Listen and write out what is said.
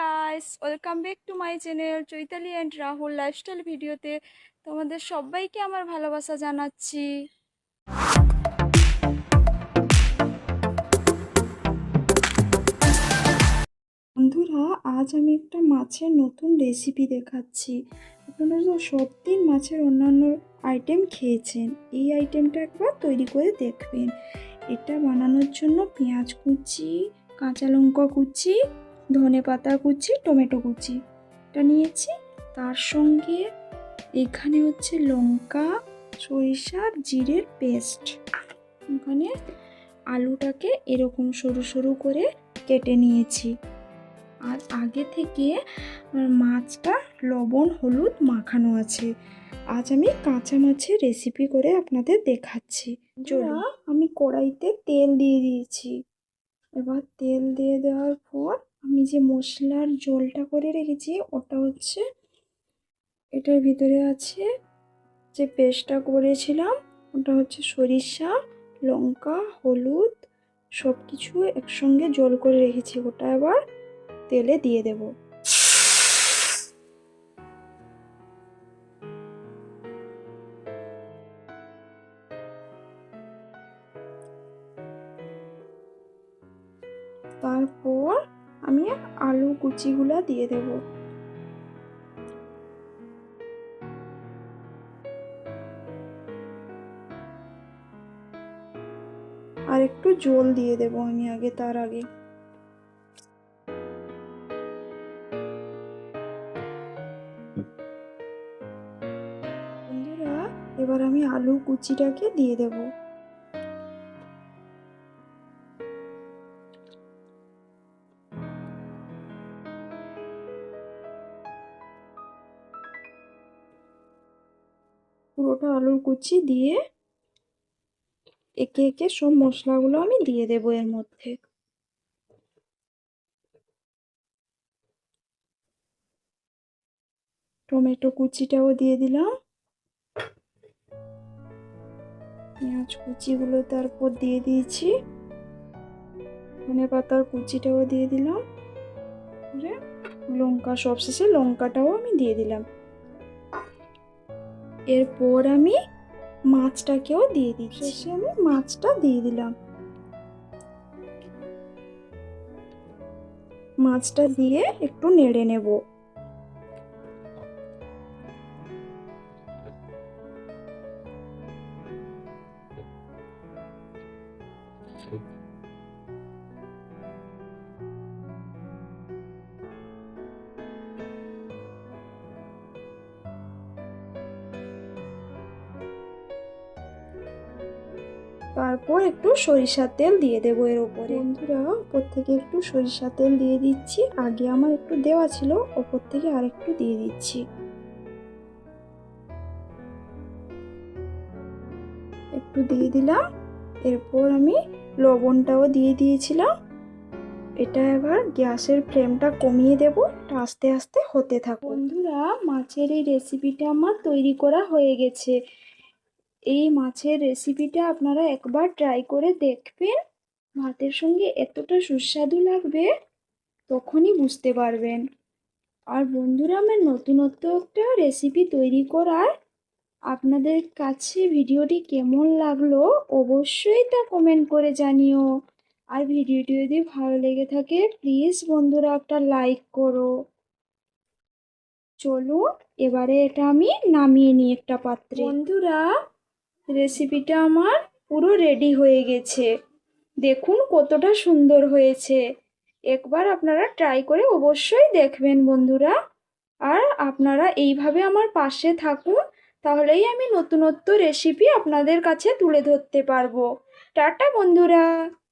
Guys welcome back to my channel Chaitali and Rahul lifestyle ভিডিওতে তোমাদের সবাইকে আমার ভালোবাসা জানাচ্ছি। বন্ধুরা, আজ আমি একটা মাছের নতুন রেসিপি দেখাচ্ছি। আপনারা তো সত্যিই মাছের অন্যান্য আইটেম খেয়েছেন। এই আইটেমটা একবার তৈরি করে দেখবেন। এটা বানানোর জন্য পেঁয়াজ কুচি, কাঁচা লঙ্কা কুচি ধনে পাতা কুচি টমেটো কুচি। এটা নিয়েছি। তার সঙ্গে এখানে হচ্ছে লঙ্কা সরিষার জিরের পেস্ট। ওখানে আলুটাকে এরকম সরু সরু করে কেটে নিয়েছি। আর আগে থেকে আমার মাছটা লবণ হলুদ মাখানো আছে। আজ আমি কাঁচা মাছের রেসিপি করে আপনাদের দেখাচ্ছি। জোড়া আমি কড়াইতে তেল দিয়ে দিয়েছি। এবার তেল দিয়ে দেওয়ার পর আমি যে মশলার জলটা করে রেখেছি, ওটা হচ্ছে এটার ভিতরে আছে যে পেস্টটা করেছিলাম, ওটা হচ্ছে সরিষা, লঙ্কা, হলুদ সব কিছু একসঙ্গে জল করে রেখেছি। ওটা আবার তেলে দিয়ে দেব। তারপর আমি আলু কুচিগুলো দিয়ে দেব। আর একটু জল দিয়ে দেব আমি আগে, তার আগে। এবার আমি আলু কুচিটাকে দিয়ে দেব। পুরোটা আলুর কুচি দিয়ে একে একে সব মশলাগুলো আমি দিয়ে দেব এর মধ্যে। টমেটো কুচিটাও দিয়ে দিলাম। পেঁয়াজ কুচিগুলো তারপর দিয়ে দিয়েছি। ধনে পাতার কুচিটাও দিয়ে দিলাম। লঙ্কা, সবশেষে লঙ্কাটাও আমি দিয়ে দিলাম। এরপর আমি মাছটাকেও দিয়ে দিই শেষে আমি মাছটা দিয়ে দিলাম। মাছটা দিয়ে একটু নেড়ে নেব। তারপর একটু সরিষার তেল দিয়ে দেবো এর ওপরে বন্ধুরা ওপর থেকে একটু সরিষার তেল দিয়ে দিচ্ছি। আগে আমার একটু দেওয়া ছিল ওপর থেকে আর একটু দিয়ে দিচ্ছি। একটু দিয়ে দিলাম। এরপর আমি লবণটাও দিয়ে দিয়েছিলাম। এটা এবার গ্যাসের ফ্লেমটা কমিয়ে দেব। আস্তে আস্তে হতে থাক বন্ধুরা, মাছের এই রেসিপিটা আমার তৈরি করা হয়ে গেছে। এই মাছের রেসিপিটা আপনারা একবার ট্রাই করে দেখবেন। ভাতের সঙ্গে এতটা সুস্বাদু লাগবে, তখনই বুঝতে পারবেন। আর বন্ধুরা, আমার নতুনত্ব একটা রেসিপি তৈরি করার আপনাদের কাছে ভিডিওটি কেমন লাগল অবশ্যই তা কমেন্ট করে জানিও। আর ভিডিওটি যদি ভালো লেগে থাকে প্লিজ বন্ধুরা একটা লাইক করো। চলুন, এবারে এটা আমি নামিয়ে নিই একটা পাত্রে। বন্ধুরা রেসিপিটা আমার পুরো রেডি হয়ে গেছে। দেখুন কতটা সুন্দর হয়েছে। একবার আপনারা ট্রাই করে অবশ্যই দেখবেন বন্ধুরা। আর আপনারা এইভাবে আমার পাশে থাকুন, তাহলেই আমি নতুনত্ব রেসিপি আপনাদের কাছে তুলে ধরতে পারব। টাটা বন্ধুরা!